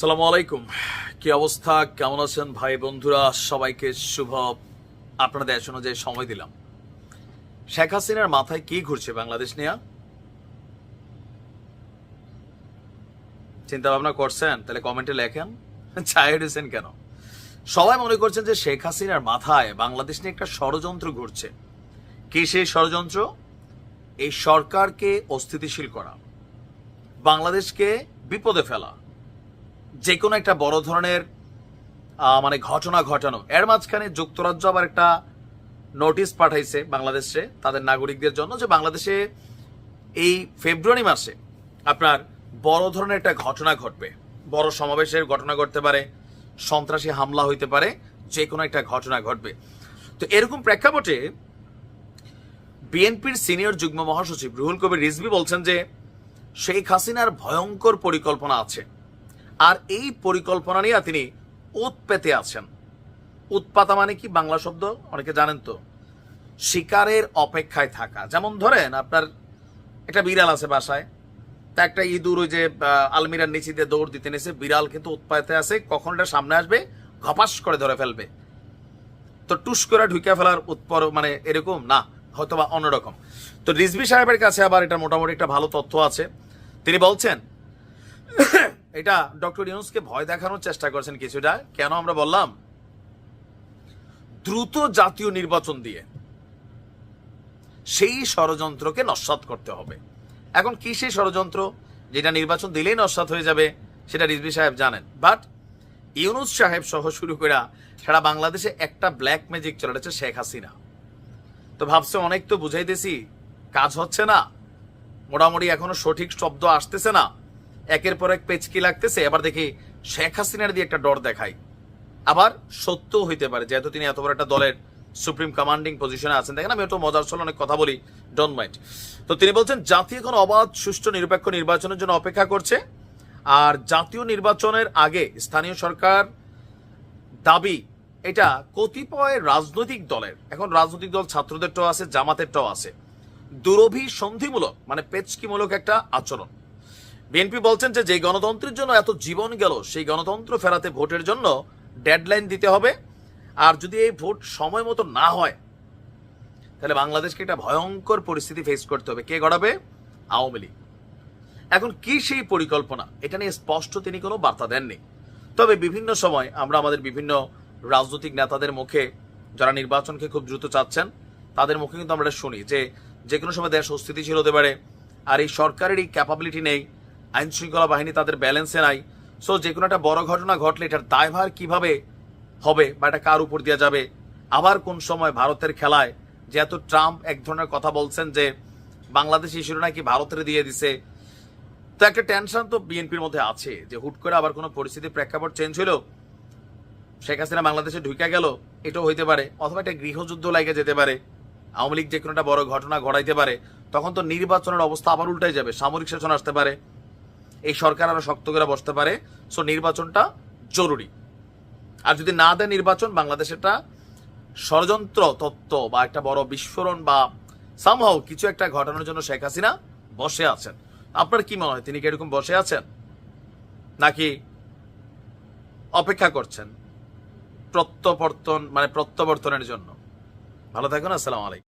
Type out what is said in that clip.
সালামু আলাইকুম। কি অবস্থা? কেমন আছেন ভাই বন্ধুরা? সবাইকে শুভ আপনাদের দেশ অনুযায়ী সময় দিলাম। শেখ হাসিনার মাথায় কি ঘুরছে বাংলাদেশ নিয়ে? চিন্তা ভাবনা করছেন? তাহলে কমেন্টে লেখেন। চায় দিয়েছেন কেন? সবাই মনে করছেন যে শেখ হাসিনার মাথায় বাংলাদেশ নিয়ে একটা ষড়যন্ত্র ঘুরছে। কি সেই ষড়যন্ত্র? এই সরকারকে অস্থিতিশীল করা। বাংলাদেশকে বিপদে ফেলা। যে কোনো একটা বড় ধরনের মানে ঘটনা ঘটানো। এর মাঝখানে যুক্তরাজ্য আবার একটা নোটিশ পাঠাইছে বাংলাদেশে তাদের নাগরিকদের জন্য যে বাংলাদেশে এই ফেব্রুয়ারি মাসে আপনার বড় ধরনের একটা ঘটনা ঘটবে। বড় সমাবেশের ঘটনা ঘটতে পারে, সন্ত্রাসী হামলা হইতে পারে যে কোনো একটা ঘটনা ঘটবে। তো এরকম প্রেক্ষাপটে বিএনপির সিনিয়র যুগ্ম মহাসচিব রুহুল কবির রিজভি বলছেন যে শেখ হাসিনার ভয়ঙ্কর পরিকল্পনা আছে। আর এই পরিকল্পনা নিয়ে তিনি উৎপেতে আছেন। উৎপাতা মানে কি? বাংলা শব্দ, অনেকে জানেন তো। শিকারের অপেক্ষায় থাকা। যেমন ধরেন আপনার একটা বিড়াল আছে বাসায়, তা একটা ইঁদুর ওই যে আলমিরার নিচে দিয়ে দৌড় দিতে নেছে, বিড়াল কিন্তু উৎপাতে আছে, কখন এটা সামনে আসবে? ঘপাস করে ধরে ফেলবে। তো টুস করে ঢুকে ফেলার উৎপর মানে এরকম? না হয়তো বা অন্যরকম। তো রিজবি সাহেবের কাছে আবার এটা মোটামুটি একটা ভালো তথ্য আছে। তিনি বলছেন এটা ডক্টর ইউনুসকে ভয় দেখানোর চেষ্টা করছেন কিছুটা। কেন আমরা বললাম? দ্রুত জাতীয় নির্বাচন দিয়ে সেই ষড়যন্ত্রকে নস্বাত করতে হবে। এখন কি সেই ষড়যন্ত্র? যেটা নির্বাচন দিলেই নস্বাত হয়ে যাবে, সেটা রিজভি সাহেব জানেন। বাট ইউনুস সাহেব সহ শুরু করে সারা বাংলাদেশে একটা ব্ল্যাক ম্যাজিক চলে শেখ হাসিনা। তো ভাবছে অনেক তো বুঝাইতেছি, কাজ হচ্ছে না। মোটামুটি এখনও সঠিক শব্দ আসতেছে না। একের পর এক পেচকি লাগতেছে, এবার দেখি শেখ হাসিনার দিয়ে একটা ডর দেখাই আবার সত্য হইতে পারে, যেহেতু তিনি এত বড় একটা দলের সুপ্রিম কমান্ডিং পজিশনে আছেন। দেখেন, আমি একটু মজার ছলে অনেক কথা বলি ডোন্ট মাইন্ড তো তিনি বলছেন জাতি এখন অবাধ, সুষ্ঠু, নিরপেক্ষ নির্বাচনের জন্য অপেক্ষা করছে। আর জাতীয় নির্বাচনের আগে স্থানীয় সরকার দাবি, এটা কতিপয় রাজনৈতিক দলের, এখন রাজনৈতিক দল ছাত্রদেরটাও আছে, জামাতেরটাও আছে দুরভি সন্ধিমূলক মানে পেচকিমূলক একটা আচরণ। বিএনপি বলছেন যে যে গণতন্ত্রের জন্য এত জীবন গেল, সেই গণতন্ত্র ফেরাতে ভোটের জন্য ডেডলাইন দিতে হবে। আর যদি এই ভোট সময় মতো না হয়, তাহলে বাংলাদেশকে একটা ভয়ঙ্কর পরিস্থিতি ফেস করতে হবে। কে গড়াবে? আওয়ামী লীগ। এখন কি সেই পরিকল্পনা? এটা নিয়ে স্পষ্ট তিনি কোনো বার্তা দেননি। তবে বিভিন্ন সময় আমরা আমাদের বিভিন্ন রাজনৈতিক নেতাদের মুখে যারা নির্বাচনকে খুব দ্রুত চাচ্ছেন, তাদের মুখে কিন্তু আমরা শুনি যে যে কোনো সময় দেশ অস্থিতিশীল হতে পারে, আর এই সরকারের এই ক্যাপাবিলিটি নেই আইন শৃঙ্খলা বাহিনী তাদের ব্যালেন্সে নাই। সো যে কোনো একটা বড় ঘটনা ঘটলে এটার দায়ভার কীভাবে হবে বা এটা কার উপর দেওয়া যাবে? আবার কোন সময় ভারতের খেলায় যেহেতু ট্রাম্প এক ধরনের কথা বলছেন যে বাংলাদেশ ইস্যুটা নাকি ভারতের দিয়ে দিছে, তো একটা টেনশন তো বিএনপির মধ্যে আছে যে হুট করে আবার কোনো পরিস্থিতি প্রেক্ষাপট চেঞ্জ হলো শেখ হাসিনা বাংলাদেশে ঢুকে গেল, এটাও হইতে পারে, অথবা একটা গৃহযুদ্ধ লাগে যেতে পারে, আওয়ামী লীগ যে কোনো একটা বড় ঘটনা ঘটাইতে পারে, তখন তো নির্বাচনের অবস্থা আবার উল্টাই যাবে, সামরিক শাসন আসতে পারে এই সরকার আরও শক্ত করে বসতে পারে। সো নির্বাচনটা জরুরি। আর যদি না দেয় নির্বাচন বাংলাদেশেরটা ষড়যন্ত্র তত্ত্ব বা একটা বড় বিস্ফোরণ বা সামহাও কিছু একটা ঘটানোর জন্য শেখ হাসিনা বসে আছেন। আপনার কি মনে হয়, তিনি কি এরকম বসে আছেন? নাকি অপেক্ষা করছেন প্রত্যাবর্তন মানে প্রত্যাবর্তনের জন্য? ভালো থাকুন, আসসালামু আলাইকুম।